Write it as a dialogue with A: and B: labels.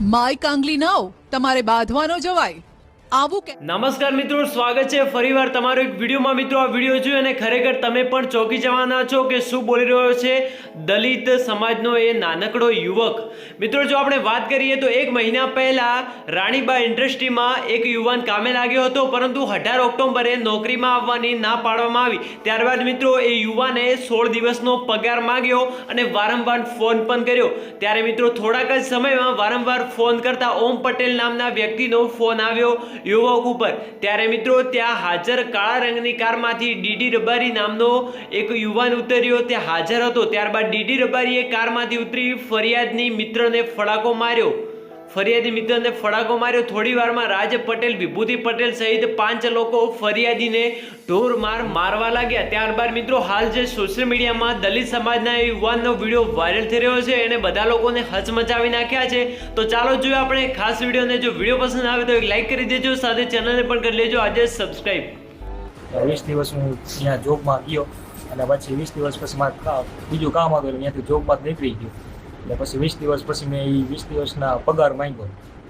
A: My કાંગલી નાવ તમારે બાંધવાનો જવાય. આવું
B: નમસ્કાર મિત્રો, સ્વાગત છે ફરીવાર તમારો એક વિડીયોમાં. મિત્રો, આ વીડિયો જોયો અને ખરેખર તમે પણ ચોંકી જવાના છો કે શું બોલી રહ્યો છે દલિત સમાજનો એ નાનકડો યુવક. મિત્રો, જો આપણે વાત કરીએ તો એક મહિના પહેલા રાણીબા ઇન્ડસ્ટ્રીમાં એક યુવાન કામે લાગ્યો હતો, પરંતુ અઢાર ઓક્ટોબરે નોકરીમાં આવવાની ના પાડવામાં આવી. ત્યારબાદ મિત્રો, એ યુવાને સોળ દિવસનો પગાર માંગ્યો અને વારંવાર ફોન પણ કર્યો. ત્યારે મિત્રો, થોડાક જ સમયમાં વારંવાર ફોન કરતા ઓમ પટેલ નામના વ્યક્તિનો ફોન આવ્યો. યુવક ઉપર. ત્યારે મિત્રો ત્યાં હાજર કાળા રંગની કારમાંથી ડીડી રબારી નામનો એક યુવાન ઉતર્યો. તે હાજર હતો. ત્યારબાદ ડીડી રબારીએ કારમાંથી ઉતરી ફરિયાદની મિત્રને ફડાકો માર્યો. ફરિયાદી મિત્રને ફડાકો માર્યો. થોડી વારમાં રાજ પટેલ, વિભૂતિ પટેલ સહિત પાંચ લોકો ફરિયાદીને ઢોર માર મારવા લાગ્યા. ત્યારબાદ મિત્રો, હાલ જે સોશિયલ મીડિયામાં દલિત સમાજના યુવાનનો વીડિયો વાયરલ થઈ રહ્યો છે, એને બધા લોકોને હચમચાવી નાખ્યા છે. તો ચાલો જોઈએ આપણે ખાસ વિડીયોને. જો વીડિયો પસંદ આવે તો એક લાઈક કરી દેજો, સાથે ચેનલને પણ કરી લેજો. આજે સબસ્ક્રાઈબ
C: વીસ દિવસ હું ત્યાં જોબમાં ગયો અને પછી વીસ દિવસ પછી મારે બીજું કામ હતું ત્યાંથી જોબમાં નીકળી ગયો. એટલે પછી વીસ દિવસ પછી મેં એ વીસ દિવસના પગાર માંગ્યો.